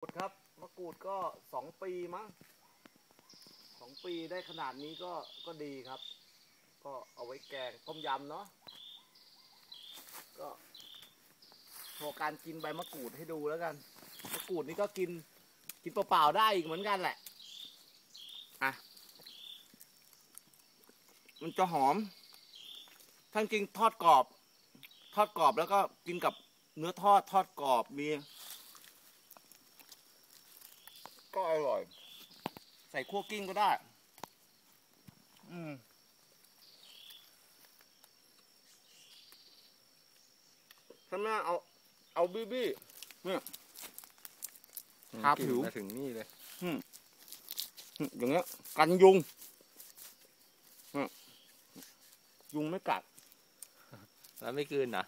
กรูดครับมะกรูดก็สองปีมั้งสองปีได้ขนาดนี้ก็ก็ดีครับ ก็เอาไว้แกงต้มยำเนาะก็โชว์การกินใบมะกรูดให้ดูแล้วกันมะกรูดนี่ก็กินกินเปล่าๆได้อีกเหมือนกันแหละอะมันจะหอมทั้งจริงทอดกรอบ ทอดกรอบแล้วก็กินกับเนื้อทอดทอดกรอบมี อร่อย ใส่คั่วกิ้งก็ได้ อืมถ้าแม่เอา เอาบี้บี้เนี่ยทาผิวกลิ่นมาถึงนี่เลยอย่างเงี้ย กันยุงเนี่ยยุงไม่กัด แล้วไม่กลืนนะ